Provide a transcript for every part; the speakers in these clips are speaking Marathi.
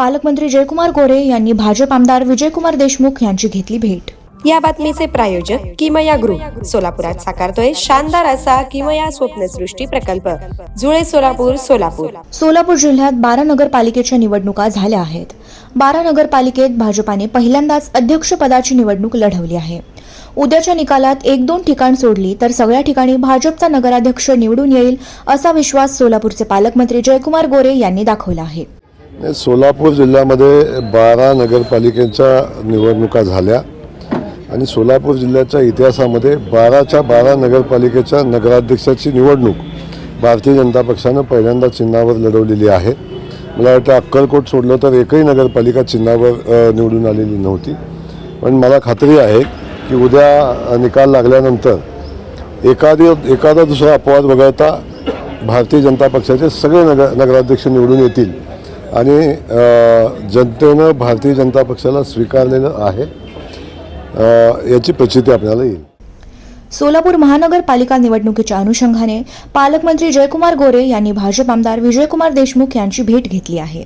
पालकमंत्री जयकुमार गोरे यांनी भाजप आमदार विजयकुमार देशमुख यांची घेतली भेट. या बातमीचे प्रायोजक किमया ग्रुप सोलापुरात साकारतोय शानदार असा किमया स्वप्नसृष्टी प्रकल्प. जुळे सोलापूर सोलापूर. सोलापूर जिल्ह्यात बारा नगरपालिकेच्या निवडणुका झाल्या आहेत. बारा नगरपालिकेत भाजपाने पहिल्यांदाच अध्यक्षपदाची निवडणूक लढवली आहे. उद्याच्या निकालात एक दोन ठिकाण सोडली तर सगळ्या ठिकाणी भाजपचा नगराध्यक्ष निवडून येईल असा विश्वास सोलापूरचे पालकमंत्री जयकुमार गोरे यांनी दाखवला आहे. सोलापूर जिल्ह्यामध्ये बारा नगरपालिकेच्या निवडणुका झाल्या आणि सोलापूर जिल्ह्याच्या इतिहासामध्ये बाराच्या बारा नगरपालिकेच्या नगराध्यक्षाची निवडणूक भारतीय जनता पक्षानं पहिल्यांदा चिन्हावर लढवलेली आहे. मला वाटतं अक्कलकोट सोडलं तर एकही नगरपालिका चिन्हावर निवडून आलेली नव्हती. पण मला खात्री आहे की उद्या निकाल लागल्यानंतर एखादी एखादा दुसरा अपवाद वगळता भारतीय जनता पक्षाचे सगळे नगर नगराध्यक्ष निवडून येतील. आणि जनतेनं भारतीय जनता पक्षाला स्वीकारलेलं आहे. याची प्रचिती आपल्याला येईल. सोलापूर महानगरपालिका निवडणुकीच्या अनुषंगाने पालकमंत्री जयकुमार गोरे यांनी भाजप आमदार विजयकुमार देशमुख यांची भेट घेतली आहे.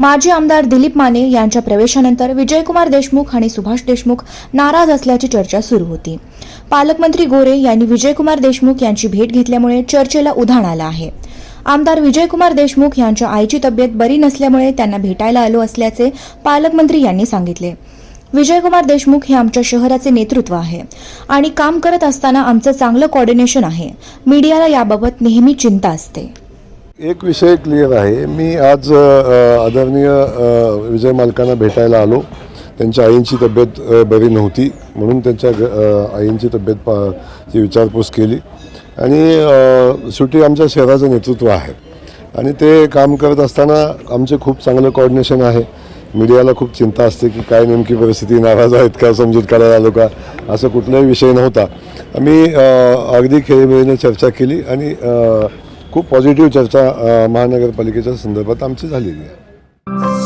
माजी आमदार दिलीप माने यांच्या प्रवेशानंतर विजयकुमार देशमुख आणि सुभाष देशमुख नाराज असल्याची चर्चा सुरू होती. पालकमंत्री गोरे यांनी विजयकुमार देशमुख यांची भेट घेतल्यामुळे चर्चेला उधाण आलं आहे. आमदार विजयकुमार देशमुख यांच्या आईची तब्येत बरी नसल्यामुळे त्यांना भेटायला आलो असल्याचे पालकमंत्री यांनी सांगितले. विजयकुमार देशमुख हे आमच्या शहराचे नेतृत्व आहे आणि काम करत असताना आमचं चांगलं कॉर्डिनेशन आहे. मीडियाला याबाबत नेहमी चिंता असते. एक विषय क्लिअर आहे. मी आज आदरणीय विजय मालकांना भेटायला आलो. त्यांच्या आईंची तब्येत बरी नव्हती. म्हणून त्यांच्या ग- आईंची तब्येत पा ची विचारपूस केली. आणि अ, शेवटी आमच्या शहराचं नेतृत्व आहे. आणि ते काम करत असताना आमचे खूप चांगलं कॉर्डिनेशन आहे. मीडियाला खूप चिंता असते की काय नेमकी परिस्थिती नाराज आहेत का समजूत काढायला आलो का असं कुठलाही विषय नव्हता. आम्ही अगदी खेळीमेळीने चर्चा केली आणि खूप पॉझिटिव्ह चर्चा महानगरपालिकेच्या संदर्भात आमची झालेली आहे.